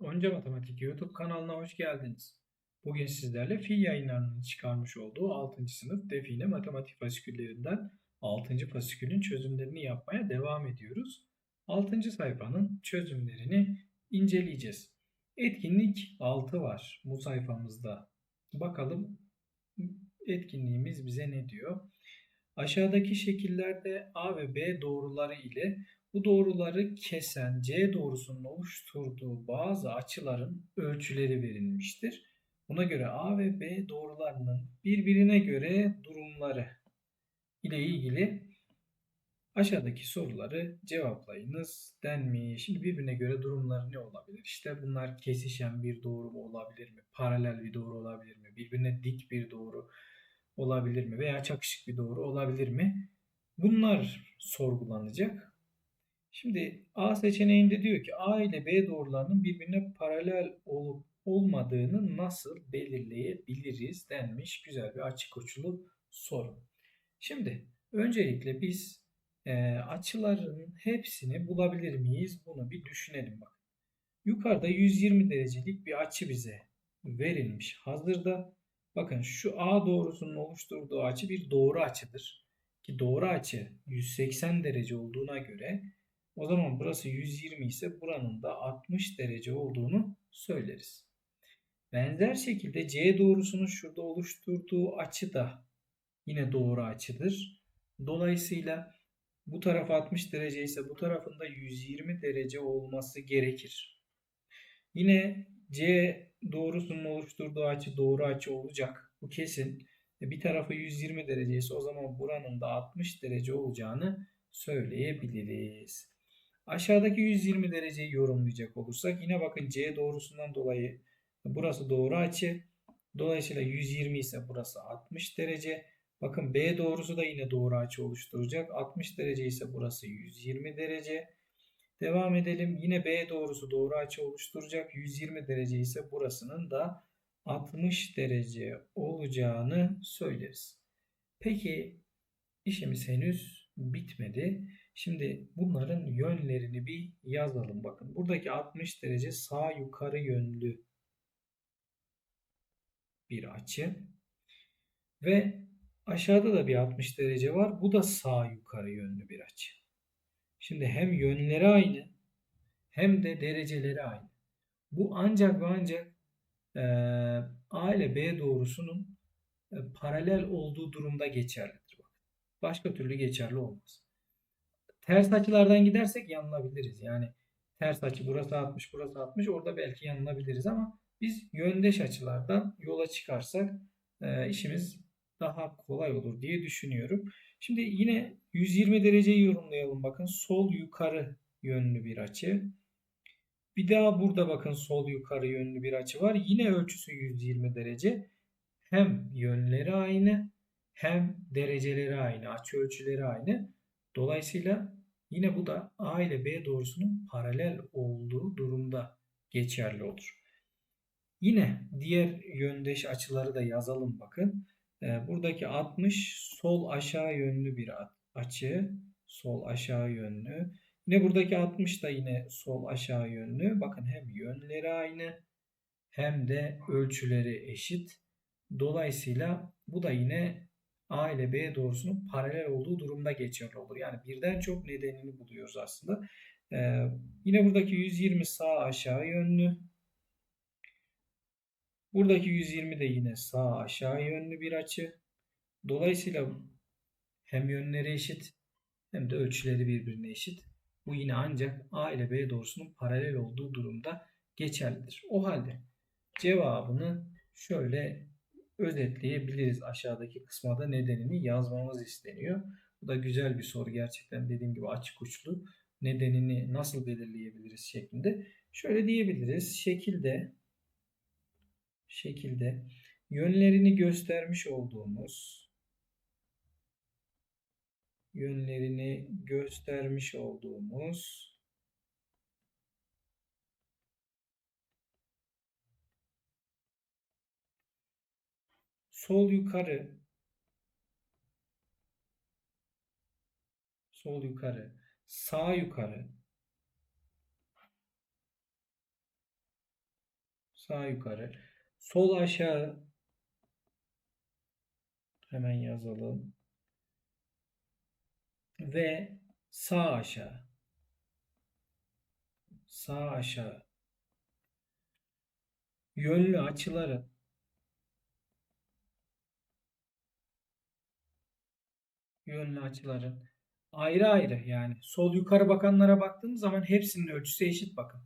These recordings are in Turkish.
Onca Matematik YouTube kanalına hoş geldiniz. Bugün sizlerle Fi yayınlarının çıkarmış olduğu 6. sınıf define matematik fasiküllerinden 6. fasikülün çözümlerini yapmaya devam ediyoruz. 6. sayfanın çözümlerini inceleyeceğiz. Etkinlik 6 var bu sayfamızda. Bakalım etkinliğimiz bize ne diyor? Aşağıdaki şekillerde A ve B doğruları ile bu doğruları kesen C doğrusunun oluşturduğu bazı açıların ölçüleri verilmiştir. Buna göre A ve B doğrularının birbirine göre durumları ile ilgili aşağıdaki soruları cevaplayınız denmiş. Şimdi birbirine göre durumları ne olabilir? İşte bunlar kesişen bir doğru mu olabilir mi? Paralel bir doğru olabilir mi? Birbirine dik bir doğru olabilir mi? Veya çakışık bir doğru olabilir mi? Bunlar sorgulanacak. Şimdi A seçeneğinde diyor ki A ile B doğrularının birbirine paralel olup olmadığını nasıl belirleyebiliriz denmiş. Güzel bir açık uçlu soru. Şimdi öncelikle biz e, açıların hepsini bulabilir miyiz? Bunu bir düşünelim bak. Yukarıda 120 derecelik bir açı bize verilmiş hazırda. Bakın şu A doğrusunun oluşturduğu açı bir doğru açıdır. Ki doğru açı 180 derece olduğuna göre o zaman burası 120 ise buranın da 60 derece olduğunu söyleriz. Benzer şekilde C doğrusunun şurada oluşturduğu açı da yine doğru açıdır. Dolayısıyla bu taraf 60 derece ise bu tarafında 120 derece olması gerekir. Yine C doğrusunun oluşturduğu açı doğru açı olacak. Bu kesin. E, bir tarafı 120 derece ise o zaman buranın da 60 derece olacağını söyleyebiliriz. Aşağıdaki 120 dereceyi yorumlayacak olursak yine bakın C doğrusundan dolayı burası doğru açı. Dolayısıyla 120 ise burası 60 derece. Bakın B doğrusu da yine doğru açı oluşturacak. 60 derece ise burası 120 derece. Devam edelim. Yine B doğrusu doğru açı oluşturacak. 120 derece ise burasının da 60 derece olacağını söyleriz. Peki işimiz henüz bitmedi. Şimdi bunların yönlerini bir yazalım. Bakın buradaki 60 derece sağ yukarı yönlü bir açı. Ve aşağıda da bir 60 derece var. Bu da sağ yukarı yönlü bir açı. Şimdi hem yönleri aynı hem de dereceleri aynı. Bu ancak ve ancak e, A ile B doğrusunun e, paralel olduğu durumda geçerlidir. Başka türlü geçerli olmaz. Ters açılardan gidersek yanılabiliriz. Yani ters açı burası 60, burası 60 orada belki yanılabiliriz ama biz yöndeş açılardan yola çıkarsak e, işimiz daha kolay olur diye düşünüyorum. Şimdi yine 120 dereceyi yorumlayalım. Bakın sol yukarı yönlü bir açı. Bir daha burada bakın sol yukarı yönlü bir açı var. Yine ölçüsü 120 derece. Hem yönleri aynı hem dereceleri aynı, açı ölçüleri aynı. Dolayısıyla yine bu da A ile B doğrusunun paralel olduğu durumda geçerli olur. Yine diğer yöndeş açıları da yazalım bakın. Ee, buradaki 60 sol aşağı yönlü bir açı. Sol aşağı yönlü. Yine buradaki 60 da yine sol aşağı yönlü. Bakın hem yönleri aynı hem de ölçüleri eşit. Dolayısıyla bu da yine A ile B doğrusunun paralel olduğu durumda geçerli olur. Yani birden çok nedenini buluyoruz aslında. Ee, yine buradaki 120 sağ aşağı yönlü. Buradaki 120 de yine sağ aşağı yönlü bir açı. Dolayısıyla hem yönleri eşit hem de ölçüleri birbirine eşit. Bu yine ancak A ile B doğrusunun paralel olduğu durumda geçerlidir. O halde cevabını şöyle özetleyebiliriz aşağıdaki kısma da nedenini yazmamız isteniyor. Bu da güzel bir soru gerçekten dediğim gibi açık uçlu. Nedenini nasıl belirleyebiliriz şeklinde. Şöyle diyebiliriz. Şekilde şekilde yönlerini göstermiş olduğumuz yönlerini göstermiş olduğumuz sol yukarı sol yukarı sağ yukarı Sağ yukarı. Sol aşağı. Hemen yazalım. Ve sağ aşağı. Sağ aşağı. Yönlü açıların yönlü açıların ayrı ayrı yani sol yukarı bakanlara baktığımız zaman hepsinin ölçüsü eşit bakın.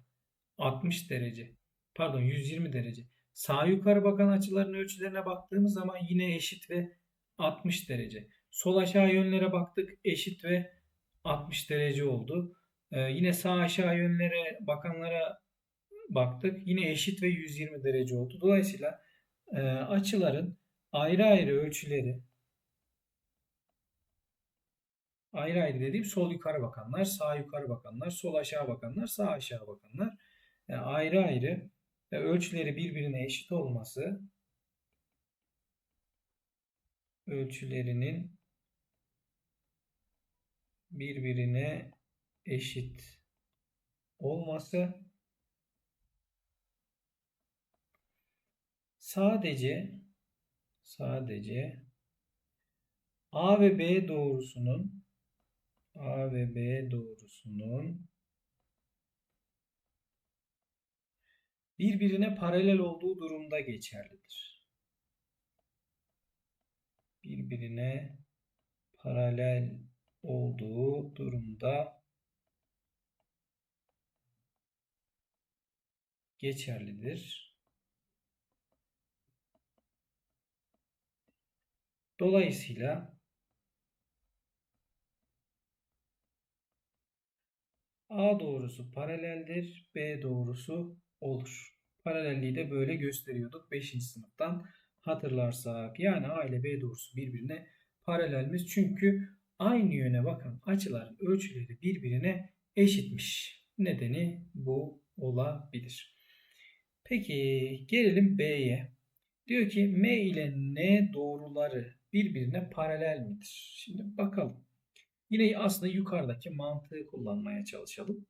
60 derece. Pardon 120 derece. Sağ yukarı bakan açıların ölçülerine baktığımız zaman yine eşit ve 60 derece. Sol aşağı yönlere baktık eşit ve 60 derece oldu. Ee, yine sağ aşağı yönlere bakanlara baktık. Yine eşit ve 120 derece oldu. Dolayısıyla e, açıların ayrı ayrı ölçüleri ayrı ayrı dediğim sol yukarı bakanlar, sağ yukarı bakanlar, sol aşağı bakanlar, sağ aşağı bakanlar. Yani ayrı ayrı ve ölçüleri birbirine eşit olması ölçülerinin birbirine eşit olması. Sadece sadece A ve B doğrusunun A ve B doğrusunun birbirine paralel olduğu durumda geçerlidir. Birbirine paralel olduğu durumda geçerlidir. Dolayısıyla A doğrusu paraleldir, B doğrusu olur. Paralelliği de böyle gösteriyorduk 5. sınıftan hatırlarsak. Yani A ile B doğrusu birbirine paralelmiş. Çünkü aynı yöne bakan açıların ölçüleri birbirine eşitmiş. Nedeni bu olabilir. Peki gelelim B'ye. Diyor ki M ile N doğruları birbirine paralel midir? Şimdi bakalım. Yine aslında yukarıdaki mantığı kullanmaya çalışalım.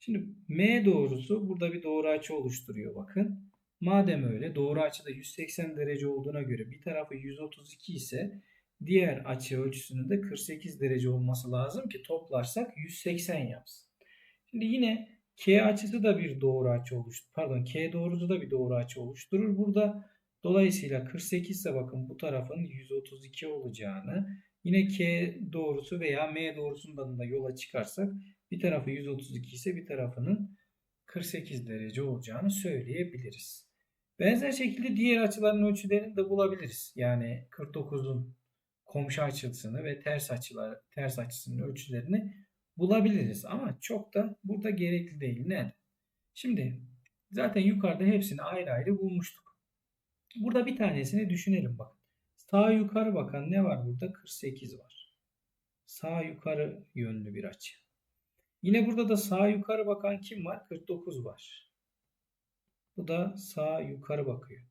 Şimdi M doğrusu burada bir doğru açı oluşturuyor bakın. Madem öyle doğru açı da 180 derece olduğuna göre bir tarafı 132 ise diğer açı ölçüsünün de 48 derece olması lazım ki toplarsak 180 yapsın. Şimdi yine K açısı da bir doğru açı oluşturur. Pardon K doğrusu da bir doğru açı oluşturur. Burada dolayısıyla 48 ise bakın bu tarafın 132 olacağını yine K doğrusu veya M doğrusundan da yola çıkarsak bir tarafı 132 ise bir tarafının 48 derece olacağını söyleyebiliriz. Benzer şekilde diğer açıların ölçülerini de bulabiliriz. Yani 49'un komşu açısını ve ters açılar ters açısının ölçülerini bulabiliriz ama çok da burada gerekli değil. Neden? Şimdi zaten yukarıda hepsini ayrı ayrı bulmuştuk. Burada bir tanesini düşünelim bak. Sağ yukarı bakan ne var burada? 48 var. Sağ yukarı yönlü bir açı. Yine burada da sağ yukarı bakan kim var? 49 var. Bu da sağ yukarı bakıyor.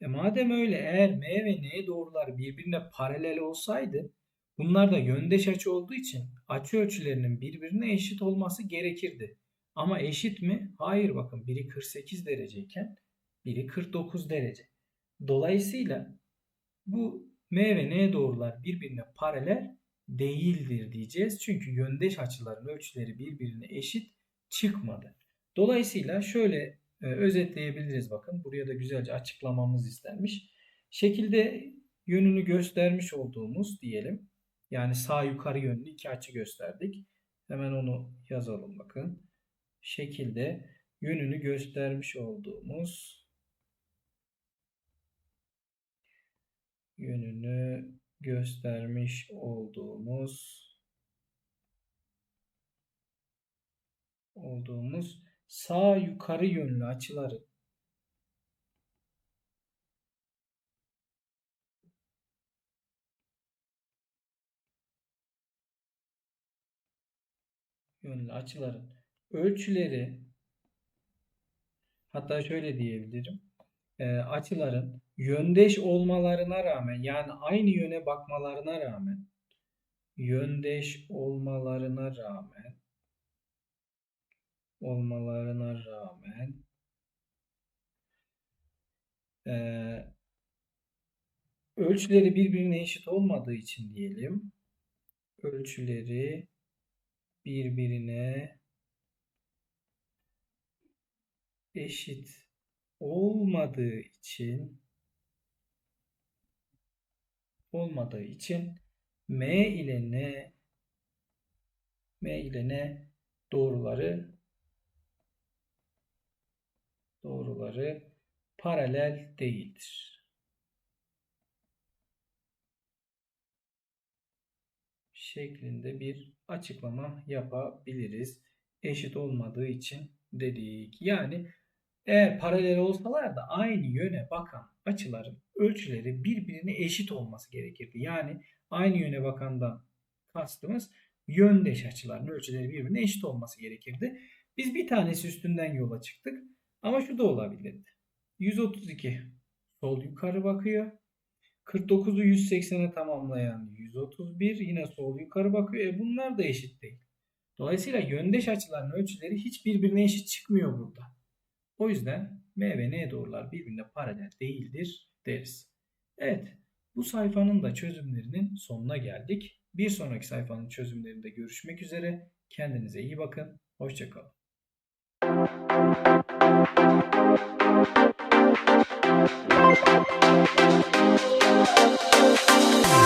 E madem öyle eğer M ve N doğrular birbirine paralel olsaydı bunlar da yöndeş açı olduğu için açı ölçülerinin birbirine eşit olması gerekirdi. Ama eşit mi? Hayır bakın biri 48 dereceyken biri 49 derece. Dolayısıyla bu M ve N doğrular birbirine paralel değildir diyeceğiz. Çünkü yöndeş açıların ölçüleri birbirine eşit çıkmadı. Dolayısıyla şöyle e, özetleyebiliriz bakın. Buraya da güzelce açıklamamız istenmiş. Şekilde yönünü göstermiş olduğumuz diyelim. Yani sağ yukarı yönlü iki açı gösterdik. Hemen onu yazalım bakın. Şekilde yönünü göstermiş olduğumuz yönünü göstermiş olduğumuz olduğumuz sağ yukarı yönlü açıları. Yönlü açıların ölçüleri hatta şöyle diyebilirim e, açıların yöndeş olmalarına rağmen yani aynı yöne bakmalarına rağmen yöndeş olmalarına rağmen olmalarına rağmen Ee, ölçüleri birbirine eşit olmadığı için diyelim. Ölçüleri birbirine eşit olmadığı için olmadığı için M ile N M ile N doğruları doğruları paralel değildir. şeklinde bir açıklama yapabiliriz. Eşit olmadığı için dedik. Yani eğer paralel olsalar da aynı yöne bakan açıların ölçüleri birbirine eşit olması gerekirdi. Yani aynı yöne bakandan kastımız yöndeş açıların ölçüleri birbirine eşit olması gerekirdi. Biz bir tanesi üstünden yola çıktık. Ama şu da olabilirdi. 132 sol yukarı bakıyor. 49'u 180'e tamamlayan 131 yine sol yukarı bakıyor. E bunlar da eşit değil. Dolayısıyla yöndeş açıların ölçüleri hiç birbirine eşit çıkmıyor burada. O yüzden M ve N doğrular birbirine paralel değildir deriz. Evet, bu sayfanın da çözümlerinin sonuna geldik. Bir sonraki sayfanın çözümlerinde görüşmek üzere. Kendinize iyi bakın. Hoşçakalın. Thank you.